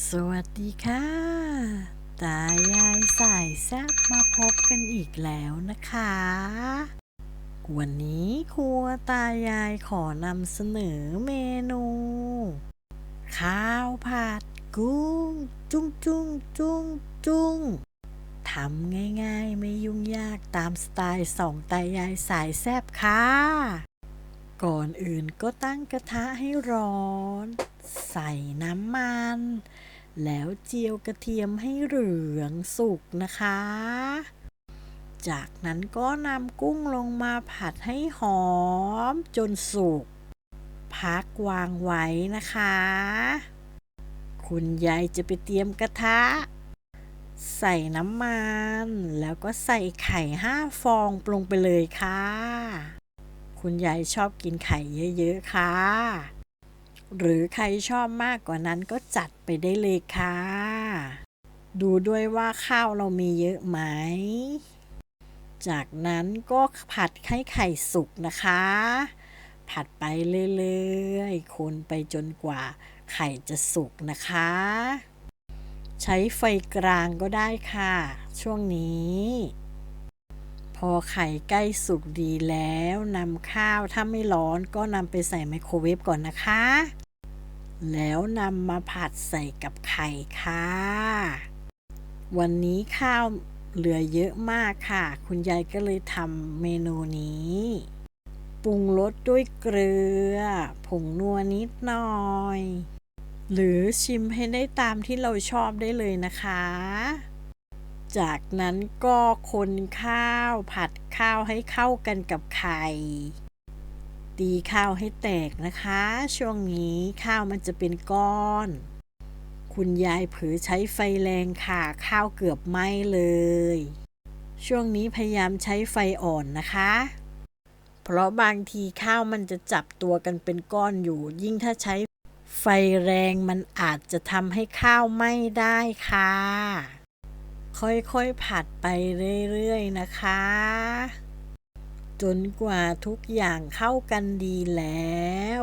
สวัสดีค่ะ ตายายสายแซบมาพบกันอีกแล้วนะคะ วันนี้ครัวตายายขอนำเสนอเมนู ข้าวผัดกุ้ง จุ้งจุ้งจุ้งจุ้งทำง่ายๆ ไม่ยุ่งยากตามสไตล์สองตายายสายแซบค่ะ ก่อนอื่นก็ตั้งกระทะให้ร้อน ใส่น้ำมัน แล้วเจียวกระเทียมให้เหลืองสุกนะคะ จากนั้นก็นำกุ้งลงมาผัดให้หอมจนสุก พักวางไว้นะคะ คุณยายจะไปเตรียมกระทะ ใส่น้ำมัน แล้วก็ใส่ไข่ห้าฟองปลงไปเลยค่ะ คุณยายชอบกินไข่เยอะๆค่ะ หรือใครชอบมากกว่านั้นก็จัดไปได้เลยค่ะ ดูด้วยว่าข้าวเรามีเยอะไหม จากนั้นก็ผัดให้ไข่สุกนะคะ ผัดไปเรื่อยๆ คนไปจนกว่าไข่จะสุกนะคะ ใช้ไฟกลางก็ได้ค่ะ ช่วงนี้ อไข่ใกล้สุกดีแล้วนำข้าวถ้าไม่ร้อนก็นำไปใส่ไมโครเวฟก่อนนะคะ แล้วนำมาผัดใส่กับไข่ค่ะ วันนี้ข้าวเหลือเยอะมากค่ะ คุณยายก็เลยทำเมนูนี้ปรุงรสด้วยเกลือ ผงนัวนิดหน่อย หรือชิมให้ได้ตามที่เราชอบได้เลยนะคะ จากนั้นก็คนข้าวผัดข้าวให้เข้ากันกับไข่ ตีข้าวให้แตกนะคะ ช่วงนี้ข้าวมันจะเป็นก้อน คุณยายเผือใช้ไฟแรงค่ะ ข้าวเกือบไหม้เลย ช่วงนี้พยายามใช้ไฟอ่อนนะคะ เพราะบางทีข้าวมันจะจับตัวกันเป็นก้อนอยู่ ยิ่งถ้าใช้ไฟแรงมันอาจจะทำให้ข้าวไหม้ได้ค่ะ ค่อยๆผัดไปเรื่อยๆนะคะ จนกว่าทุกอย่างเข้ากันดีแล้ว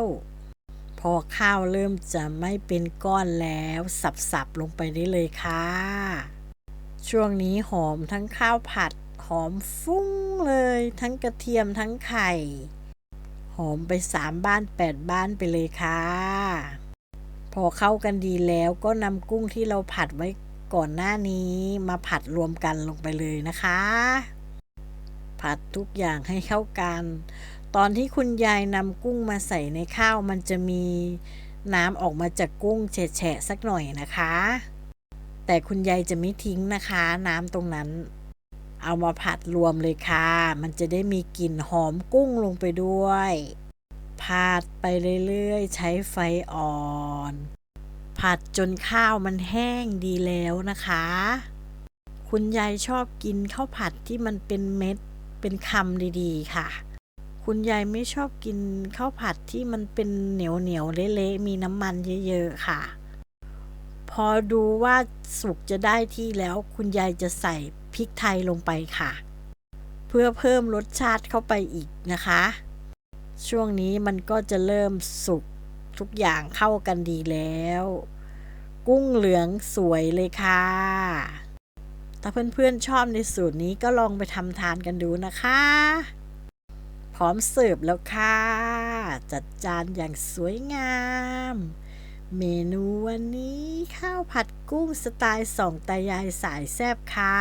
พอข้าวเริ่มจะไม่เป็นก้อนแล้วสับๆลงไปได้เลยค่ะ ช่วงนี้หอมทั้งข้าวผัดหอมฟุ้งเลย ทั้งกระเทียมทั้งไข่ หอมไปสามบ้านแปดบ้านไปเลยค่ะ พอเข้ากันดีแล้วก็นำกุ้งที่เราผัดไว้ ก่อนหน้านี้มาผัดรวมกันลงไปเลยนะคะ ผัดทุกอย่างให้เข้ากัน ตอนที่คุณยายนำกุ้งมาใส่ในข้าวมันจะมีน้ำออกมาจากกุ้งแฉะสักหน่อยนะคะ แต่คุณยายจะไม่ทิ้งนะคะ น้ำตรงนั้น เอามาผัดรวมเลยค่ะ มันจะได้มีกลิ่นหอมกุ้งลงไปด้วยผัดไปเรื่อยๆ ใช้ไฟอ่อน ผัดจนข้าวมันแห้งดีแล้วนะคะ คุณยายชอบกินข้าวผัดที่มันเป็นเม็ดเป็นคำดีๆ ค่ะ คุณยายไม่ชอบกินข้าวผัดที่มันเป็นเหนียวๆเละๆมีน้ำมันเยอะๆค่ะ พอดูว่าสุกจะได้ที่แล้ว คุณยายจะใส่พริกไทยลงไปค่ะ เพื่อเพิ่มรสชาติเข้าไปอีกนะคะ ช่วงนี้มันก็จะเริ่มสุก ทุกอย่างเข้ากันดีแล้ว กุ้งเหลืองสวยเลยค่ะ ถ้าเพื่อนๆชอบในสูตรนี้ก็ลองไปทำทานกันดูนะคะ พร้อมเสิร์ฟแล้วค่ะ จัดจานอย่างสวยงาม เมนูวันนี้ข้าวผัดกุ้งสไตล์สองตายายสายแซ่บค่ะ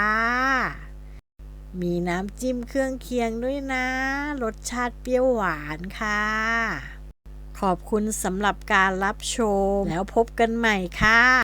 มีน้ำจิ้มเครื่องเคียงด้วยนะ รสชาติเปรี้ยวหวานค่ะ ขอบคุณสำหรับการรับชม แล้วพบกันใหม่ค่ะ